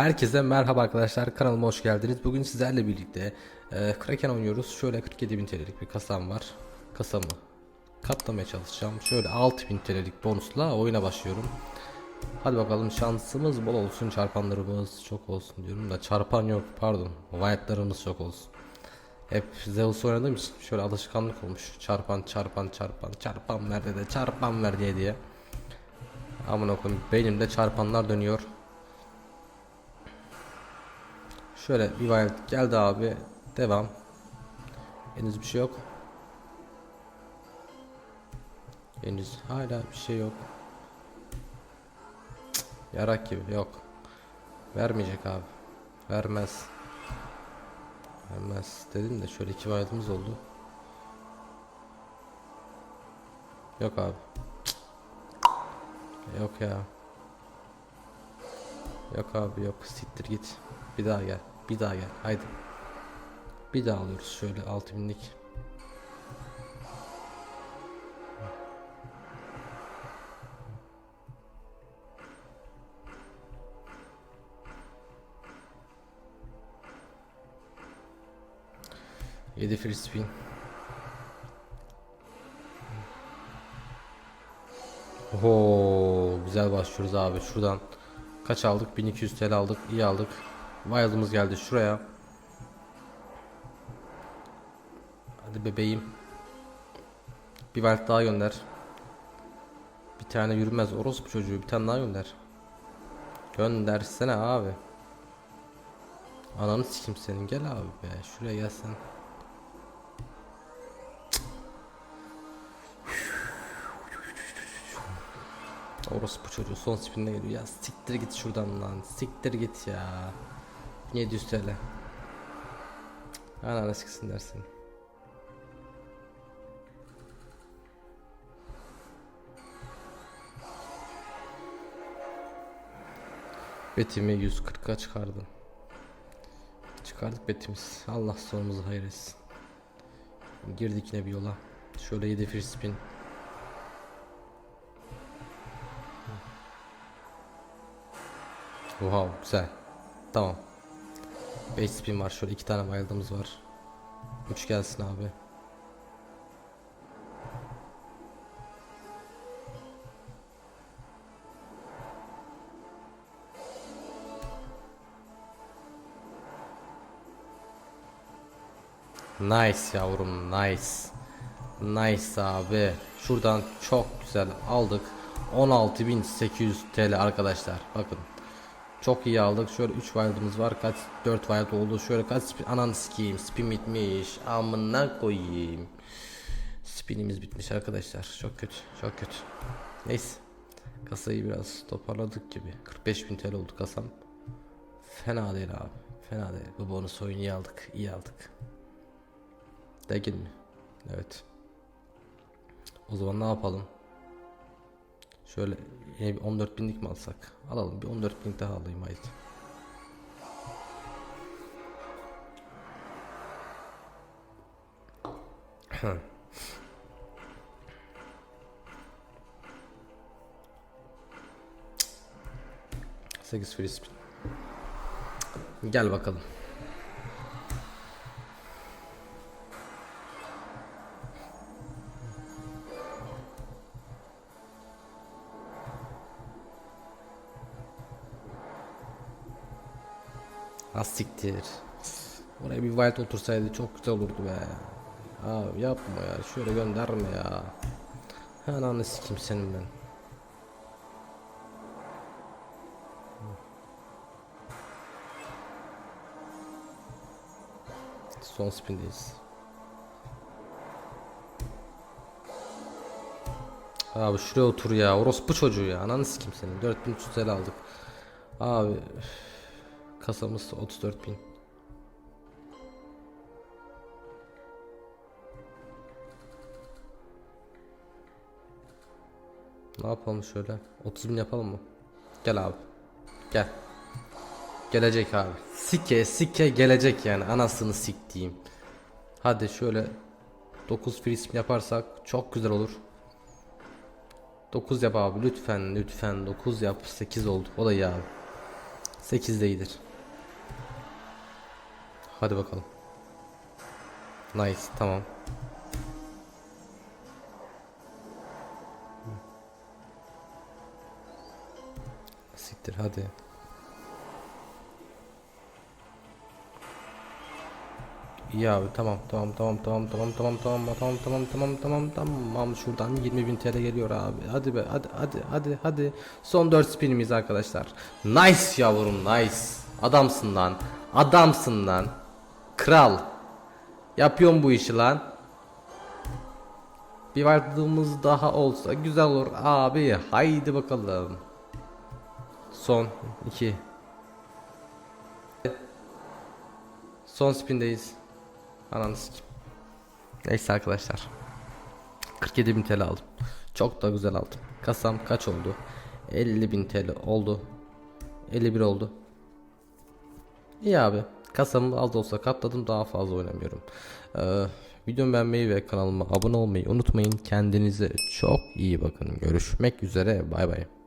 Herkese merhaba arkadaşlar kanalıma hoş geldiniz. Bugün sizlerle birlikte e, Kraken oynuyoruz. Şöyle 47.000 TL'lik bir kasam var. Kasamı katlamaya çalışacağım. Şöyle 6.000 TL'lik bonusla oyuna başlıyorum. Hadi bakalım şansımız bol olsun. Çarpanlarımız çok olsun diyorum da çarpan yok pardon. Wild'larımız çok olsun. Hep Zeus oynadığım için şöyle alışkanlık olmuş. Çarpan çarpan çarpan çarpan ver de çarpan ver diye diye. Amına koyayım beynimde çarpanlar dönüyor. Şöyle bir wild geldi abi. Devam. Henüz bir şey yok. Henüz hala bir şey yok. Cık, Yarak gibi yok. Vermeyecek abi. Vermez. Vermez. Dedim de şöyle iki wild'ımız oldu. Yok abi. Cık. Yok ya. Yok abi yok. Siktir git. Bir daha gel. Bir daha gel. Haydi. Bir daha alıyoruz şöyle 6000'lik. Yedi free spin. Oho, güzel başlıyoruz abi. Şuradan kaç aldık? 1200 TL aldık. İyi aldık. Wild'ımız geldi şuraya. Hadi bebeğim. Bir wild daha gönder. Bir tane yürümez orospu çocuğu. Bir tane daha gönder. Göndersene abi. Ananı sikim senin. Gel abi be. Şuraya gelsen. Orospu çocuğu son spinine geliyor. Ya siktir git şuradan lan. Siktir git ya. 700 TL. Ananı siksin dersin. Betimi 140'a çıkardım. Çıkardık betimiz. Allah sonumuzu hayır etsin. Girdik yine bir yola. Şöyle 7 free spin. Wow güzel. Tamam. 5 spin var. Şöyle iki tane wild'ımız var. 3 gelsin abi. Nice yavrum nice. Nice abi. Şuradan çok güzel aldık. 16.800 TL arkadaşlar. Bakın. Çok iyi aldık. Şöyle 3 wild'ımız var. Kaç 4 wild oldu. Şöyle kaç spin ananı sikeyim. Spin bitmiş. Amına koyayım. Spinimiz bitmiş arkadaşlar. Çok kötü. Çok kötü. Neyse. Kasayı biraz toparladık gibi. 45.000 TL oldu kasam. Fena değil abi. Fena değil. Bu bonus oyunu iyi aldık. İyi aldık. Değil mi? Evet. O zaman ne yapalım? Şöyle yine bir 14 binlik mi alsak? Alalım bir 14 binlik daha alayım haydi. Sekiz free spin. Gel bakalım. Asiktir. Oraya bir wild otursaydı çok güzel olurdu be. Abi yapma ya. Şöyle gönderme ya. Ananı sikim senin ben. Son spindeyiz. Abi şuraya otur ya. Orospu çocuğu ya. Ananı sikim senin. 4300 TL aldık. Abi üf. Kasamız 34000. Ne yapalım şöyle? 30 bin yapalım mı? Gel abi. Gel. Gelecek abi. Sike sike gelecek yani anasını siktiğim. Hadi şöyle 9 free spin yaparsak çok güzel olur. 9 yap abi lütfen lütfen 9 yap 8 oldu o da iyi abi. 8 de iyidir. Hadi bakalım. Nice tamam. Siktir hadi. İyi abi tamam tamam tamam tamam tamam tamam tamam tamam tamam tamam tamam tamam şuradan 20.000 TL geliyor abi hadi be hadi hadi hadi hadi son 4 spinimiz arkadaşlar nice yavrum nice adamsın lan adamsın lan kral yapıyorum bu işi lan bir vardığımız daha olsa güzel olur abi haydi bakalım son 2 son spindeyiz Ananı sikeyim. Neyse arkadaşlar. 47.000 TL aldım. Çok da güzel aldım. Kasam kaç oldu? 50.000 TL oldu. 51 oldu. İyi abi. Kasamı az da olsa katladım daha fazla oynamıyorum. Ee, videomu beğenmeyi ve kanalıma abone olmayı unutmayın. Kendinize çok iyi bakın. Görüşmek üzere. Bay bay.